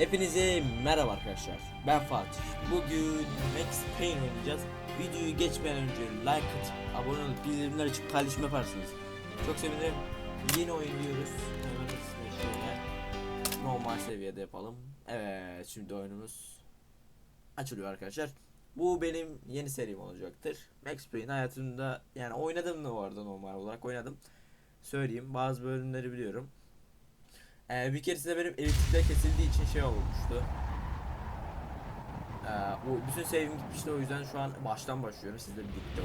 Hepinize merhaba arkadaşlar. Ben Fatih. Bugün Max Payne oynayacağız. Videoyu geçmeden önce like atıp abone olup bildirimler açıp paylaşım yaparsınız. Çok sevinirim. Yeni oynuyoruz. Hemen şöyle normal seviyede yapalım. Evet şimdi oyunumuz açılıyor arkadaşlar. Bu benim yeni serim olacaktır. Max Payne hayatımda yani oynadım da vardı normal olarak oynadım. Söyleyeyim bazı bölümleri biliyorum. Ee, bir keresinde benim elektrikler kesildiği için şey olmuştu. Ee, bu bütün save'im gitmişti o yüzden şu an baştan başlıyorum sizle birlikte.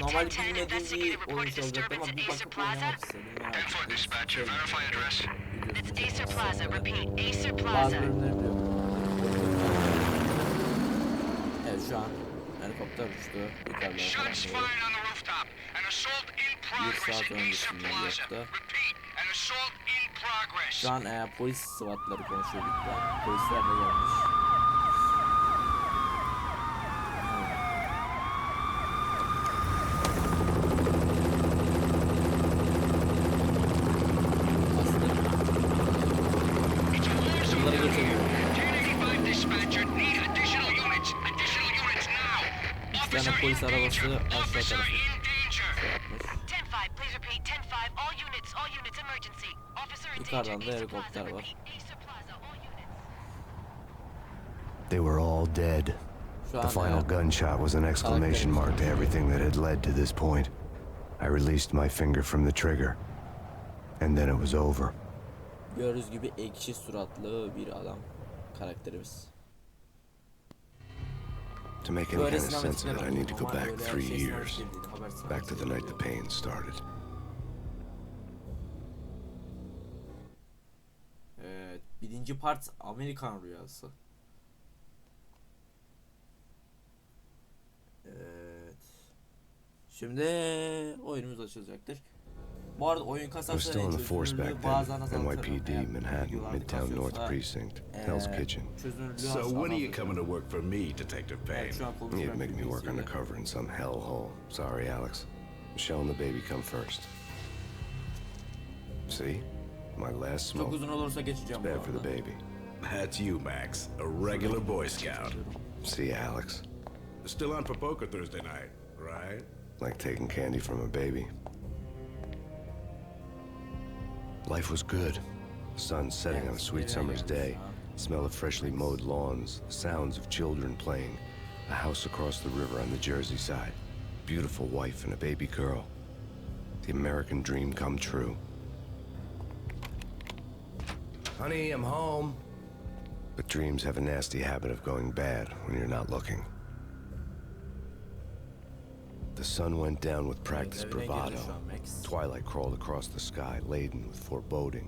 Normalde 1010 bilmediğim bir oyun olacaktı ama bir bakıp oynamak istedim. merak ettim. 10-4 dispatcher, verify address. It's Acer Plaza. Repeat. Acer Bazı bölümleri biliyorum. Evet şu an helikopter uçtu. İn Bir saat öncesinden yaptı. Şu an e, polis sıvatları konuşuyor lütfen. Polisler de gelmiş. It's a war zone Bunları down geçemiyor. here. 1085 dispatcher, need additional units. Additional units now. Officer tane polis in arabası danger. aşağı tarafı. Yukarıdan danger. da helikopter var. Repeat. Acer Plaza. All units. They were all dead. The final gunshot was an exclamation mark to everything that had led to this point. I released my finger from the trigger, and then it was over. gördüğünüz gibi ekşi suratlı bir adam karakterimiz. To make any kind of sense of it, I need to go back three years, sinematik değil, haber back to the night the pain started. Evet, birinci part Amerikan rüyası. Evet. Şimdi oyunumuz açılacaktır. Bu arada oyun I was kasası still in the force çözünürlüğü back bazen then. azaltırım. NYPD, Eğer Manhattan, Midtown North Precinct, Hell's Kitchen. So when are you coming to work for me, Detective Payne? Evet, şu an konuşuyorum You'd make me work undercover in some hellhole. Sorry, Alex. Michelle and the baby come first. See? My last Çok smoke. uzun olursa geçeceğim bu Bad for the arada. baby. That's you, Max, a regular Boy Scout. See, Alex? Still on for poker Thursday night, right? Like taking candy from a baby. Life was good. Sun setting on a sweet summer's day. Smell of freshly mowed lawns. Sounds of children playing. A house across the river on the Jersey side. Beautiful wife and a baby girl. The American dream come true. Honey, I'm home. But dreams have a nasty habit of going bad when you're not looking. The sun went down with practiced bravado. şu an Max. Twilight crawled across the sky, laden with foreboding.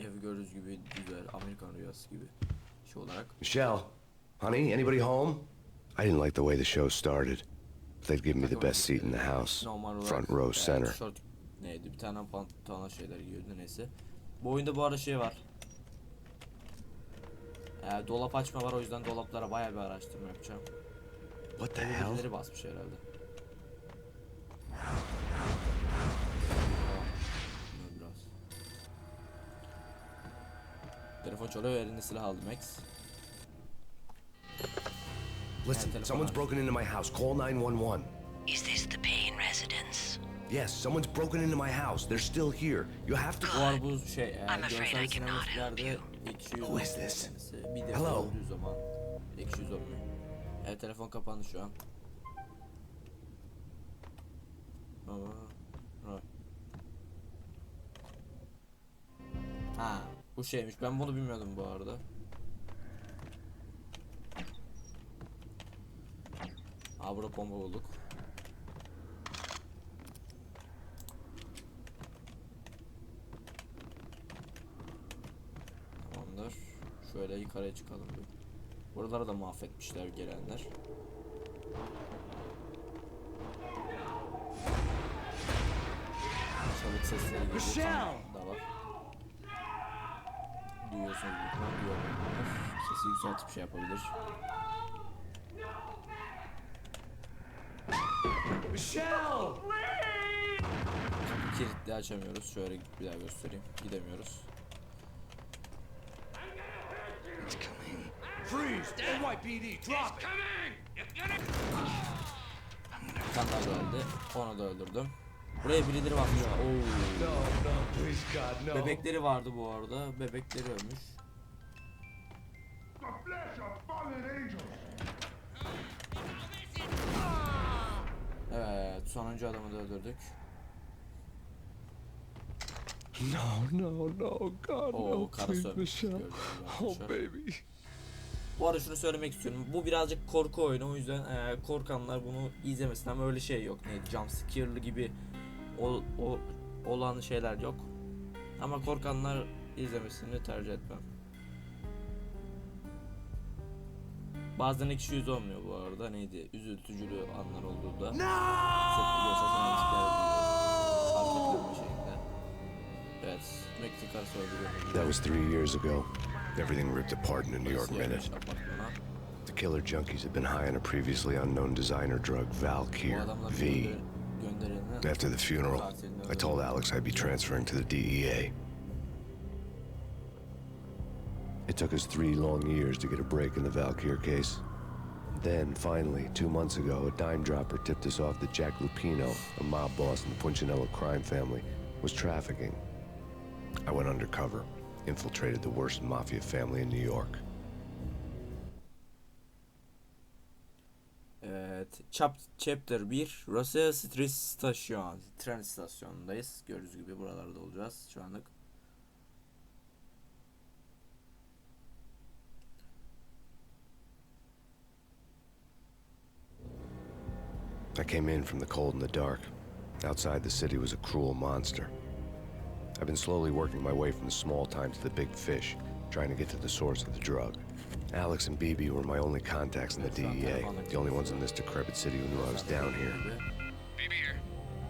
Ev gördüğünüz gibi güzel Amerikan rüyası gibi şey olarak. Michelle, honey, anybody home? I didn't like the way the show started. They'd given me the best seat in the house, front row center. Neydi bir tane pantolon şeyler giyiyordu neyse. Bu oyunda bu arada şey var. E, dolap açma var o yüzden dolaplara bayağı bir araştırma yapacağım. What the hell? Birileri basmış herhalde. Biraz. Telefon çalıyor elinde silah aldı Max. Listen, someone's broken into my house. Call 911. Is this the? Yes, someone's broken into my house. They're still here. You have to. Bu şey e, I'm afraid görsel I cannot help sinematiklerde you. ekşi yüz Who is this? kendisi. Bir de Hello? öldüğü zaman ekşi yüz olmuyor. Evet telefon kapandı şu an. Ama Roy. Ha bu şeymiş ben bunu bilmiyordum bu arada. Aa burada bomba bulduk. Tamamdır. Şöyle yukarıya çıkalım bir. Buraları da mahvetmişler gelenler. Çalık sesleri geliyor. Michelle! Da var. Duyuyorsunuz lütfen. Duyuyorlar. Sesi yükseltip şey yapabilir. Michelle! kilitli açamıyoruz. Şöyle bir daha göstereyim. Gidemiyoruz. Freeze! NYPD, drop it! Tane daha geldi. Onu da öldürdüm. Buraya birileri varmış. Oo. Bebekleri vardı bu arada. Bebekleri ölmüş. Evet, sonuncu adamı da öldürdük. No, no, no, God, Oo, no, please. Michelle. Oh, baby. Bu arada şunu söylemek istiyorum. Bu birazcık korku oyunu. O yüzden eee, korkanlar bunu izlemesin ama öyle şey yok. Ne jump scare'lı gibi o, o olan şeyler yok. Ama korkanlar izlemesini tercih etmem. Bazen ekşi yüz olmuyor bu arada. Neydi? Üzültücülü anlar olduğunda. Söylüyor. That was three years ago. Everything ripped apart in a New York minute. The killer junkies had been high on a previously unknown designer drug, Valkyr V. After the funeral, I told Alex I'd be transferring to the DEA. It took us three long years to get a break in the Valkyr case. Then, finally, two months ago, a dime dropper tipped us off that Jack Lupino, a mob boss in the Punchinello crime family, was trafficking. I went undercover, infiltrated the worst mafia family in New York. Evet, chap chapter 1 Russia Street Station tren istasyonundayız. Gördüğünüz gibi buralarda olacağız şu anlık. I came in from the cold and the dark. Outside the city was a cruel monster. I've been slowly working my way from the small time to the big fish, trying to get to the source of the drug. Alex and BB were my only contacts in the DEA, the only ones in this decrepit city who knew I was down here. BB here.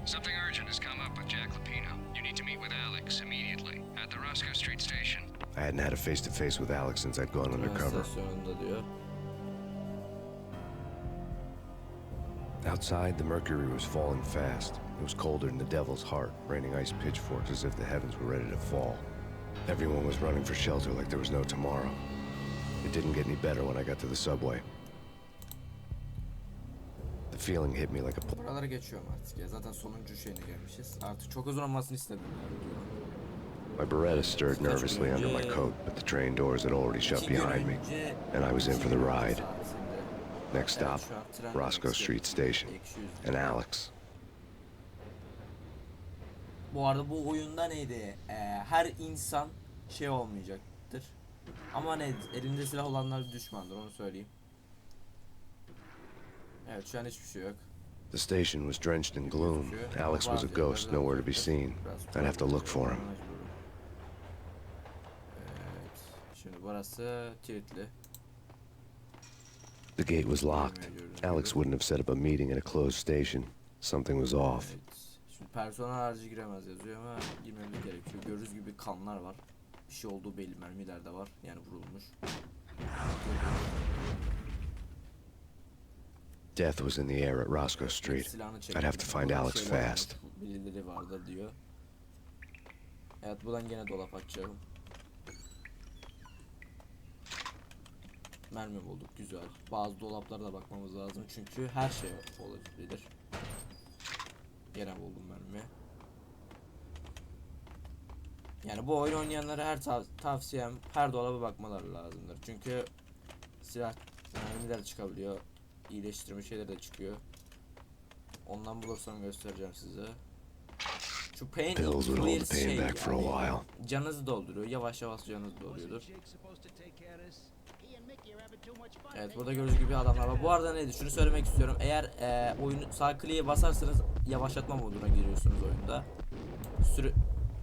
Something urgent has come up with Jack Lupino. You need to meet with Alex immediately at the Roscoe Street station. I hadn't had a face to face with Alex since I'd gone undercover. Outside, the mercury was falling fast. It was colder than the devil's heart, raining ice pitchforks as if the heavens were ready to fall. Everyone was running for shelter like there was no tomorrow. It didn't get any better when I got to the subway. The feeling hit me like a Buralara geçiyorum artık ya. Zaten sonuncu şeyine gelmişiz. Artık çok uzun olmasını istedim. My Beretta stirred nervously under my coat, but the train doors had already shut behind me, and I was in for the ride. Next stop, şu an tren Roscoe Street Station, and Alex. Bu arada bu oyunda neydi? Ee, her insan şey olmayacaktır. Ama ne elinde silah olanlar düşmandır onu söyleyeyim. Evet şu an hiçbir şey yok. The station was drenched in gloom. Alex was a ghost, nowhere to be seen. I'd have to look for him. Evet. Şimdi burası kilitli. The gate was locked. Alex wouldn't have set up a meeting at a closed station. Something was off. Evet. Personel harici giremez yazıyor ama girmemiz gerekiyor. Gördüğünüz gibi kanlar var. Bir şey olduğu belli mermiler de var. Yani vurulmuş. Death was in the air at Roscoe Street. I'd have to find Alex şeyler fast. Birileri vardır diyor. Evet buradan gene dolap açacağım. Mermi bulduk güzel. Bazı dolaplara da bakmamız lazım çünkü her şey olabilir. Gene buldum mermi. Yani bu oyun oynayanlara her tav- tavsiyem her dolaba bakmaları lazımdır. Çünkü silah mermiler çıkabiliyor. İyileştirme şeyler de çıkıyor. Ondan bulursam göstereceğim size. Şu pain clears pain şey back for a yani while. Canınızı dolduruyor. Yavaş yavaş canınızı dolduruyordur. Evet burada gördüğünüz gibi adamlar var. Bu arada neydi? Şunu söylemek istiyorum. Eğer e, oyunu sağ kliğe basarsanız yavaşlatma moduna giriyorsunuz oyunda. Sürü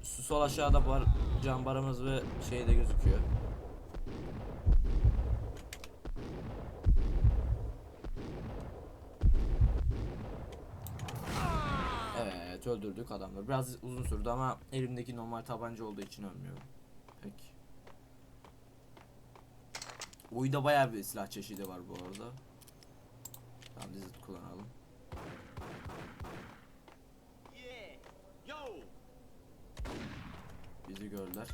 sol aşağıda var can barımız ve şey de gözüküyor. Evet öldürdük adamları. Biraz uzun sürdü ama elimdeki normal tabanca olduğu için ölmüyorum. Peki. Oyunda bayağı bir silah çeşidi var bu arada. Tamam dizit kullanalım. Bizi gördüler.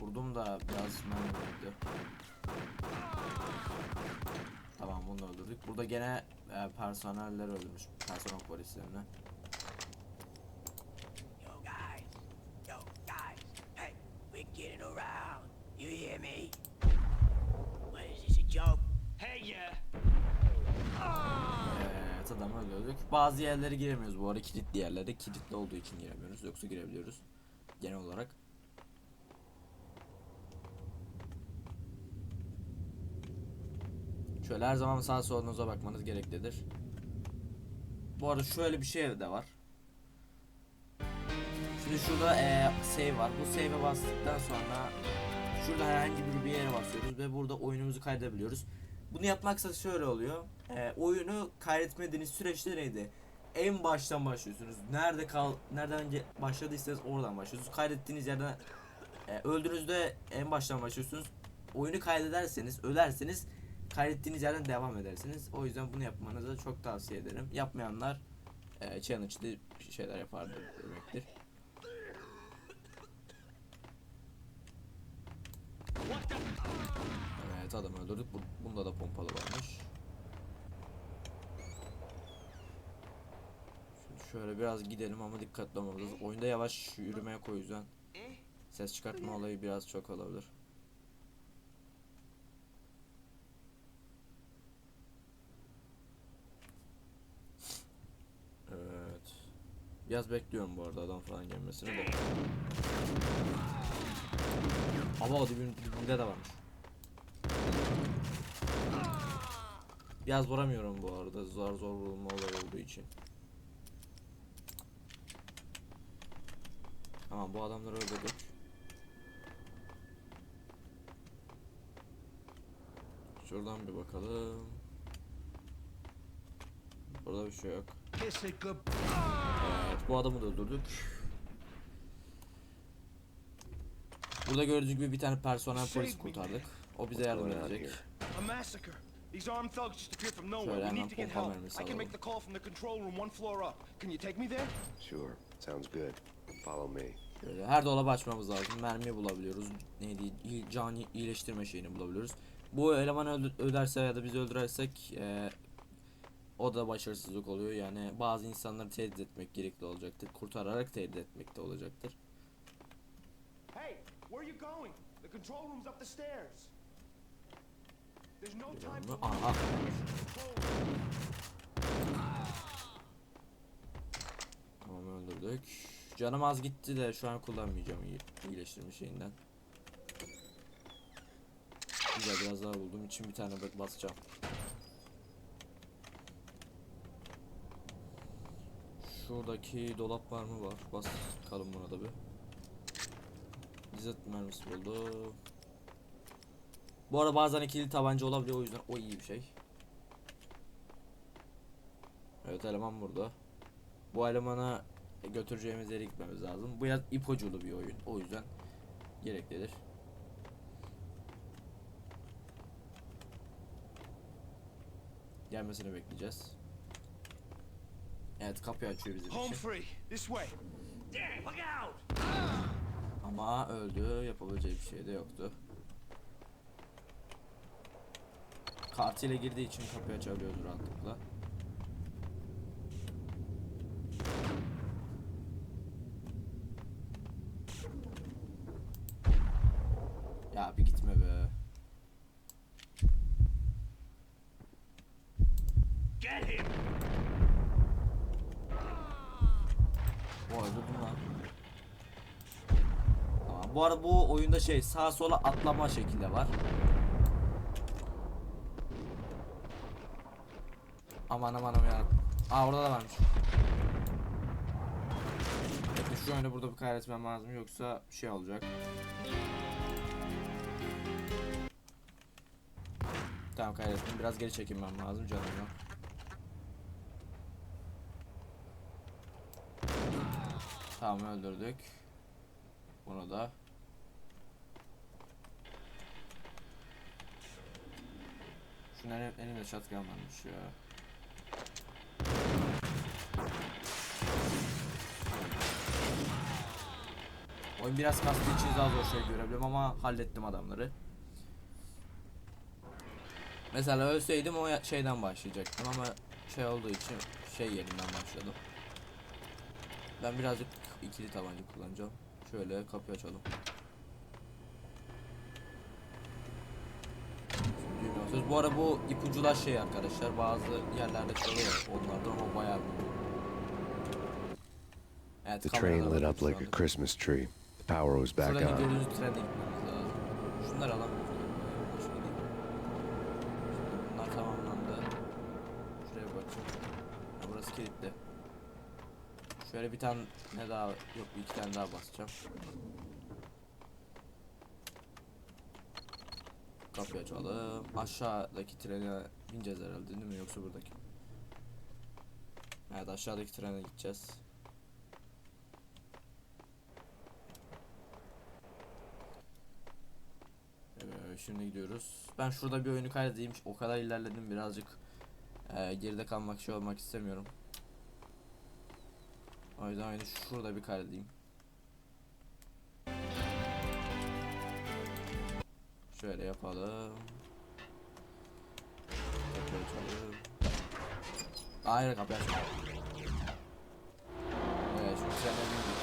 Vurdum da biraz mermi. Tamam bunu da öldürdük. Burada gene e, personeller öldürmüş. Personel polislerini. Yo, guys. Yo, guys. Hey, we're getting around. You hear me? What is this, a joke? Hey, yeah. Evet adamı öldürdük. Bazı yerlere giremiyoruz bu arada kilitli yerlere. Kilitli olduğu için giremiyoruz. Yoksa girebiliyoruz. Genel olarak. Şöyle her zaman sağ solunuza bakmanız gereklidir. Bu arada şöyle bir şey de var. Şimdi şurada eee save var. Bu save'e bastıktan sonra şurada herhangi bir yere basıyoruz ve burada oyunumuzu kaydedebiliyoruz. Bunu yapmaksa şöyle oluyor. Eee, oyunu kaydetmediğiniz süreçte neydi? En baştan başlıyorsunuz. Nerede kal nereden önce başladıysanız oradan başlıyorsunuz. Kaydettiğiniz yerden e, öldüğünüzde en baştan başlıyorsunuz. Oyunu kaydederseniz, ölerseniz kaydettiğiniz yerden devam edersiniz. O yüzden bunu yapmanızı çok tavsiye ederim. Yapmayanlar e, challenge'lı şeyler yapardır demektir. Evet adam öldürdük. Bu- Bunda da pompalı varmış. Şimdi şöyle biraz gidelim ama dikkatli olmamız lazım. Oyunda yavaş yürümeye koy yüzden ses çıkartma olayı biraz çok olabilir. Evet. Biraz bekliyorum bu arada adam falan gelmesini de. Ama o dibin, dibinde de varmış. Biraz vuramıyorum bu arada zor zor vurulma olayı olduğu için. Tamam bu adamları öldürdük. Şuradan bir bakalım. Burada bir şey yok. Evet bu adamı da öldürdük. Burada gördüğünüz gibi bir tane personel polis kurtardık. O bize yardım edecek. These armed thugs just appeared from nowhere. We need to get help. I can make the call from the control room one floor up. Can you take me there? Sure, sounds good. Follow me. Her dolabı açmamız lazım. Mermi bulabiliyoruz. Neydi? Can iyileştirme şeyini bulabiliyoruz. Bu eleman öldü- öderse ya da biz öldürersek eee, o da başarısızlık oluyor. Yani bazı insanları tehdit etmek gerekli olacaktır. Kurtararak tehdit etmek de olacaktır. Hey, where you going? The control room's up the stairs. There's no time to Aha. Tamam öldürdük. Canım az gitti de şu an kullanmayacağım iyi, iyileştirme şeyinden. Güzel biraz daha buldum için bir tane basacağım. Şuradaki dolap var mı var? Bas kalın buna da bir. İzzet mermisi buldu. Bu arada bazen ikili tabanca olabiliyor o yüzden o iyi bir şey. Evet eleman burada. Bu elemana götüreceğimiz yere gitmemiz lazım. Bu biraz ipuculu bir oyun. O yüzden gereklidir. Gelmesini bekleyeceğiz. Evet kapıyı açıyor bizim Home için. free. This way. Look out! Ama öldü. Yapabileceği bir şey de yoktu. Kartıyla girdiği için kapıyı açabiliyoruz rahatlıkla. Ya bir gitme be. Get him! Bu öldürdüm lan. Tamam. Bu arada bu oyunda şey sağa sola atlama şekilde var. Aman aman aman ya. Aa orada da varmış. Şu oyunu burada bir kaydetmem lazım yoksa şey olacak. Tamam kaydettim. Biraz geri çekinmem lazım canım yok. Tamam öldürdük. Bunu da. Şimdi elim, elimde shotgun varmış ya. Oyun biraz kastığı için daha zor şey görebiliyorum ama hallettim adamları. Mesela ölseydim o şeyden başlayacaktım ama şey olduğu için şey yerinden başladım. Ben birazcık ikili tabanca kullanacağım. Şöyle kapıyı açalım. Düğme basıyoruz. Bu ara bu ipucular şey arkadaşlar bazı yerlerde çalıyor onlardan ama bayağı büyük. Evet, The train lit up like a. Christmas tree. The power was back Şuradaki on. gördüğünüz trene gitmemiz lazım. Şunları alamıyoruz. Şimdi bunlar tamamlandı. Şuraya bakayım. Ha, burası kilitli. Şöyle bir tane ne daha yok bir iki tane daha basacağım. Kapıyı açalım. Aşağıdaki trene bineceğiz herhalde değil mi yoksa buradaki? Evet aşağıdaki trene gideceğiz. Şimdi gidiyoruz. Ben şurada bir oyunu kaydedeyim. O kadar ilerledim birazcık e, geride kalmak şey olmak istemiyorum. O yüzden oyunu şurada bir kaydedeyim. Şöyle yapalım. Kapıyı açalım. Hayır kapıyı açalım. Evet trene bindik.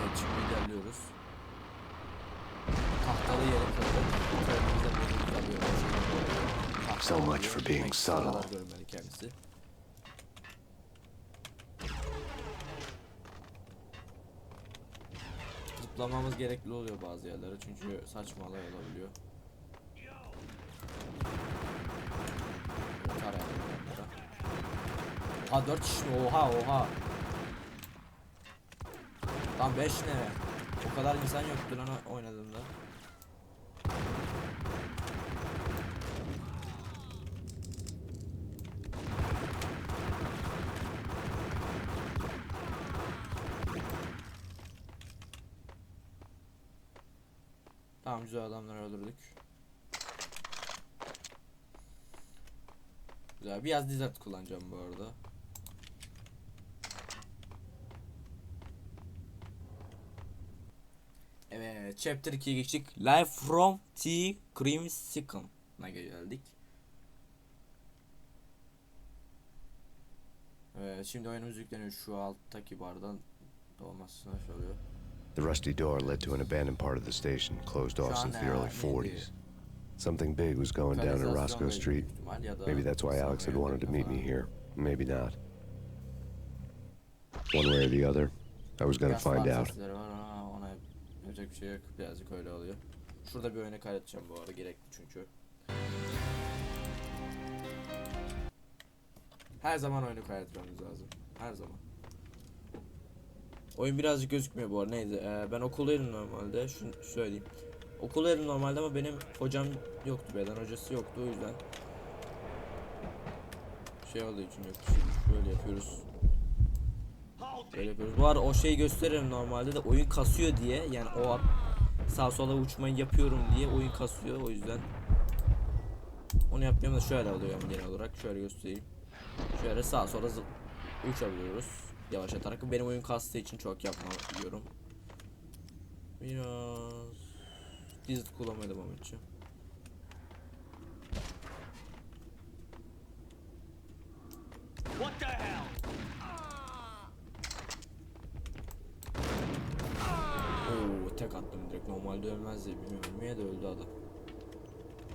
Evet şimdi ilerliyoruz. Tahtalı yere So much for being subtle. Zıplamamız gerekli oluyor bazı yerlere çünkü saçma olay olabiliyor. Ha 4 kişi? Oha oha. Lan 5 ne? O kadar insan yoktu lan oynadığımda. Tamam güzel adamları öldürdük. Güzel biraz desert kullanacağım bu arada. Evet, Chapter 2'ye geçtik. Live from T Crimson'a geldik. Evet, şimdi oyunumuz yükleniyor. Şu alttaki bardan şöyle oluyor. The rusty door led to an abandoned part of the station, closed off since the early 40s. Something big was going down in Roscoe Street. Maybe that's why Alex had wanted to meet me here. Maybe not. One way or the other, I was gonna find out. sesleri var ama ona yapacak bir şey yok. Birazcık öyle oluyor. Şurada bir oyunu kaydedeceğim bu arada gerekli çünkü. Her zaman oyunu kaydetmemiz lazım. Her zaman. Oyun birazcık gözükmüyor bu arada. Neydi? Ee, ben okuldaydım normalde. Şunu söyleyeyim. Okuldaydım normalde ama benim hocam yoktu. Beden hocası yoktu o yüzden. Şey olduğu için yok. Böyle yapıyoruz. Böyle yapıyoruz. Bu arada o şeyi gösteririm normalde de oyun kasıyor diye yani o sağ sola uçmayı yapıyorum diye oyun kasıyor o yüzden. Onu yapmıyorum da şöyle oluyor ama genel olarak şöyle göstereyim. Şöyle sağ sola uçabiliyoruz yavaşlatarak. Benim oyun kastığı için çok yapmıyorum. Biraz dizit kullanmadım ama için. What the hell? Oo tek attım direkt. Normalde ölmez diye bilmiyorum. Ölmeye de öldü adam.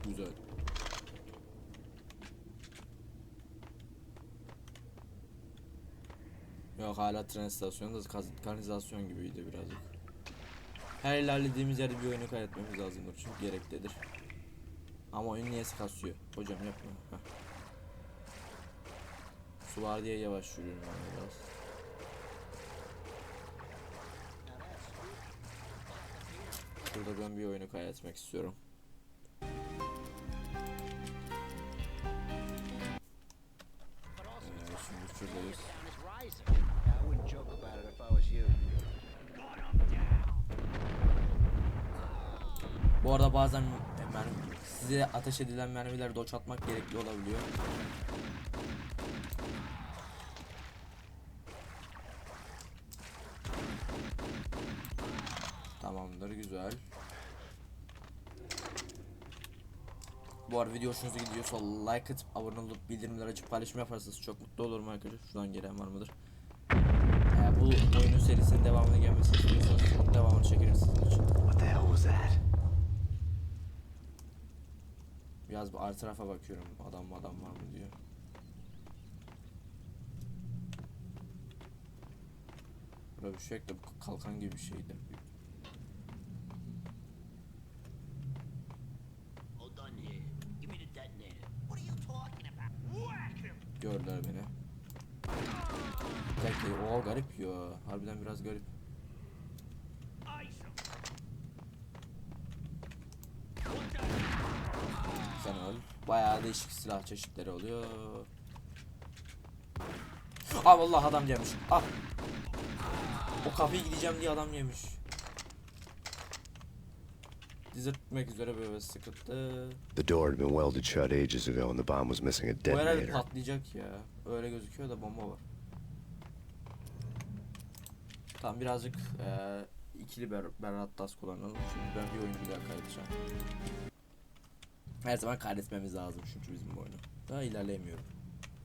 Güzel. Yok hala tren istasyonu da kanalizasyon gibiydi birazcık. Her ilerlediğimiz yerde bir oyunu kaydetmemiz lazımdır çünkü gereklidir. Ama oyun niyesi kasıyor. Hocam yapma. Heh. Su var diye yavaş yürüyorum ben biraz. Burada ben bir oyunu kaydetmek istiyorum. Bu arada bazen mermi, size ateş edilen mermileri doç atmak gerekli olabiliyor. Tamamdır güzel. Bu arada video hoşunuza gidiyorsa like atıp abone olup bildirimleri açıp paylaşım yaparsanız çok mutlu olurum arkadaşlar. Şuradan gelen var mıdır? Eğer bu oyunun serisinin devamını gelmesini istiyorsanız devamını çekerim sizin için. What the hell was that? Biraz bir arka tarafa bakıyorum. Adam mı adam var mı diyor. Burada bir şey yok da kalkan gibi bir şeydi. Gördüler beni. Tek o garip ya. Harbiden biraz garip. Bayağı değişik silah çeşitleri oluyor. Aa vallahi adam gelmiş. Ah. O kapıyı gideceğim diye adam yemiş. Dizirtmek üzere böyle sıkıntı. The door had been welded shut ages ago and the bomb was missing a Bu herhalde detonator. patlayacak ya. Öyle gözüküyor da bomba var. Tamam birazcık eee ikili ber Berat Tas kullanalım. Çünkü ben bir oyun bir daha kaydedeceğim. Her zaman kaydetmemiz lazım çünkü bizim bu oyunu. Daha ilerleyemiyorum.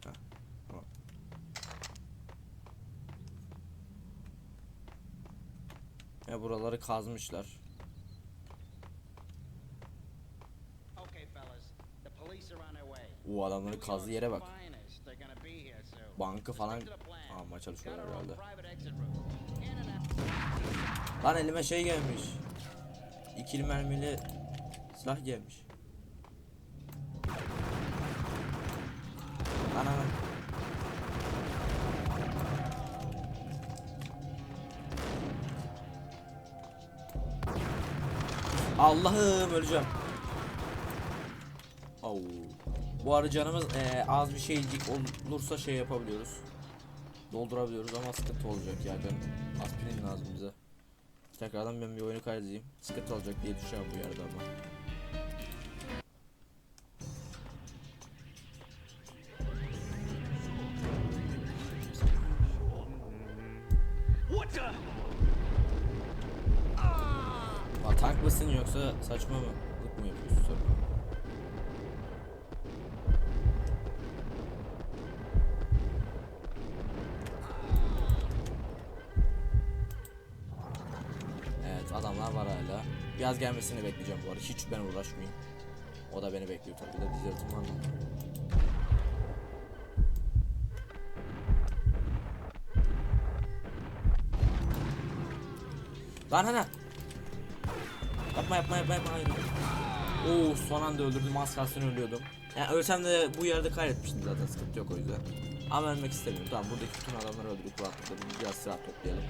Heh, tamam. Ya buraları kazmışlar. O adamların kazdığı yere bak. Bankı falan almaya çalışıyorlar herhalde. Lan elime şey gelmiş. İkili mermili silah gelmiş. Allah'ım öleceğim. Oo. Bu arada canımız eee, az bir şeycik olursa şey yapabiliyoruz. Doldurabiliyoruz ama sıkıntı olacak ya. Ben aspirin lazım bize. Tekrardan ben bir oyunu kaydedeyim. Sıkıntı olacak diye düşünüyorum bu yerde ama. Gelmesini bekleyeceğim bu arada. Hiç ben uğraşmayayım. O da beni bekliyor tabii de dizertim var mı? Lan hani Yapma yapma yapma yapma hayır. Oo son anda öldürdüm az kalsın ölüyordum. Yani ölsem de bu yerde kaybetmiştim zaten sıkıntı yok o yüzden. Ama ölmek istemiyorum. Tamam buradaki bütün adamları öldürüp rahatladım. Biraz silah toplayalım.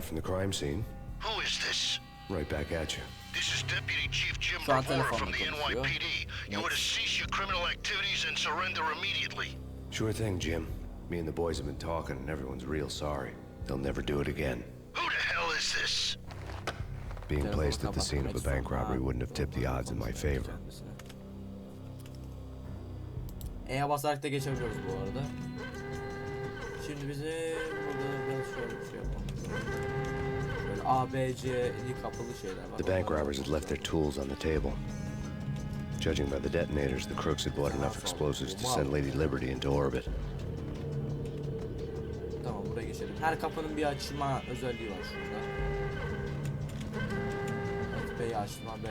To you now live from the crime scene. Who is this? Right back at you. This is Deputy Chief Jim Bravura from the. NYPD. You are to cease your criminal activities and surrender immediately. Sure thing, Jim. Me and the boys have been talking and everyone's real sorry. They'll never do it again. Who the hell is this? Being placed at the scene of a bank robbery wouldn't have tipped the odds in my favor. E'ye basarak da geçebiliyoruz bu arada. Şimdi bize burada biraz şöyle bir şey yapalım. Böyle A, B, C'li kapılı şeyler var. The bank robbers had left their tools on the table. Judging by the detonators, the crooks had bought enough explosives to send Lady Liberty into orbit. Tamam buraya geçelim. Her kapının bir açma özelliği var şurada. Evet B'yi açma, B.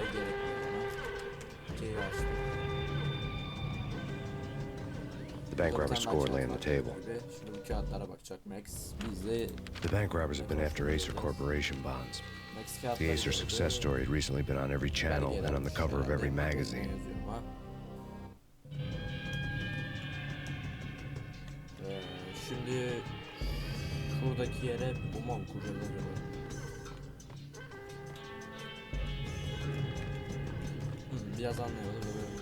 C'yi açtım. The bank robbers' score lay on the table. Şimdi bu kağıtlara bakacak Max. Biz de the bank robbers have been after Acer Corporation bonds. The Acer success story had recently been on every channel and on the cover of every magazine. Hmm, Biraz anlayalım.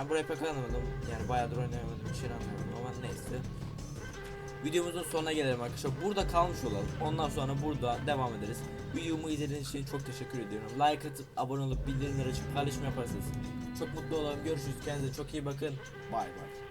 Ben burayı pek anlamadım. Yani bayağıdır oynayamadığım için anlamadım ama neyse. Videomuzun sonuna gelelim arkadaşlar. Burada kalmış olalım. Ondan sonra burada devam ederiz. Videomu izlediğiniz için çok teşekkür ediyorum. Like atıp abone olup bildirimleri açıp paylaşım yaparsanız çok mutlu olurum. Görüşürüz. Kendinize çok iyi bakın. Bay bay.